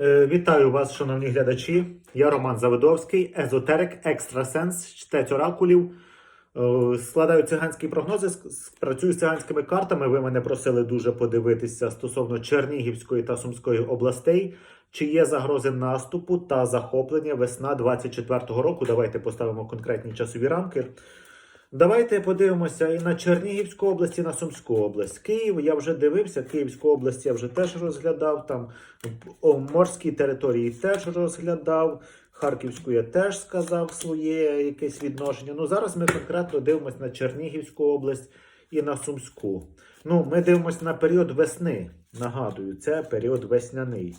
Е, Вітаю вас, шановні глядачі. Я Роман Завидовський, езотерик, екстрасенс, чтець оракулів. Е, Складаю циганські прогнози, працюю з циганськими картами. Ви мене просили дуже подивитися стосовно Чернігівської та Сумської областей. Чи є загрози наступу та захоплення весна 24-го року? Давайте поставимо конкретні часові рамки. Давайте подивимося і на Чернігівську область, і на Сумську область. Київ я вже дивився, Київську область я вже теж розглядав. Там морські території теж розглядав. Харківську я теж сказав своє якесь відношення. Ну зараз ми конкретно дивимося на Чернігівську область і на Сумську. Ну, ми дивимося на період весни. Нагадую, це період весняний.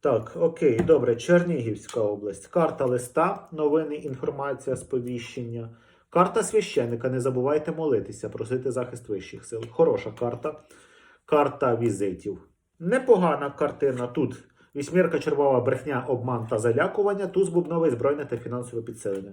Так, окей, добре, Чернігівська область. Карта листа, новини, інформація, сповіщення. Карта священника. Не забувайте молитися, просити захист вищих сил. Хороша карта. Карта візитів. Непогана картина. Тут вісьмірка червова брехня, обман та залякування. Туз бубновий збройне та фінансове підсилення.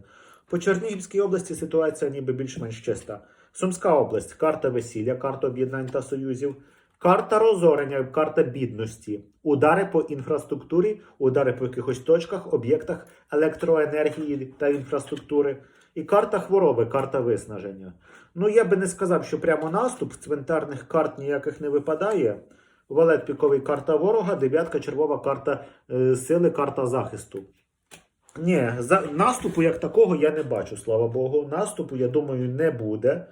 По Чернігівській області ситуація ніби більш-менш чиста. Сумська область, карта весілля, карта об'єднань та союзів. Карта розорення, карта бідності, удари по інфраструктурі, удари по якихось точках, об'єктах електроенергії та інфраструктури. І карта хвороби, карта виснаження. Ну, я би не сказав, що прямо наступ, цвинтарних карт ніяких не випадає. Валет піковий карта ворога, дев'ятка червова карта е, сили, карта захисту. Ні, за, наступу як такого я не бачу, слава Богу. Наступу, я думаю, не буде.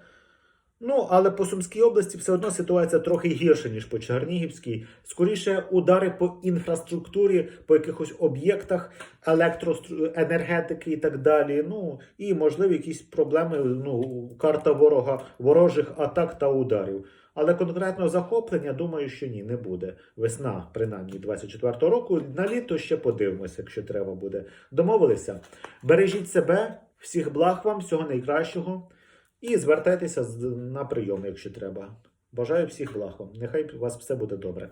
Ну, але по Сумській області все одно ситуація трохи гірша, ніж по Чернігівській. Скоріше, удари по інфраструктурі, по якихось об'єктах електроенергетики і так далі. Ну, і, можливо, якісь проблеми, ну, карта ворога, ворожих атак та ударів. Але конкретно захоплення, думаю, що ні, не буде. Весна, принаймні, 24-го року. На літо ще подивимося, якщо треба буде. Домовилися. Бережіть себе, всіх благ вам, всього найкращого. І звертайтеся на прийом, якщо треба. Бажаю всіх благ. Нехай у вас все буде добре.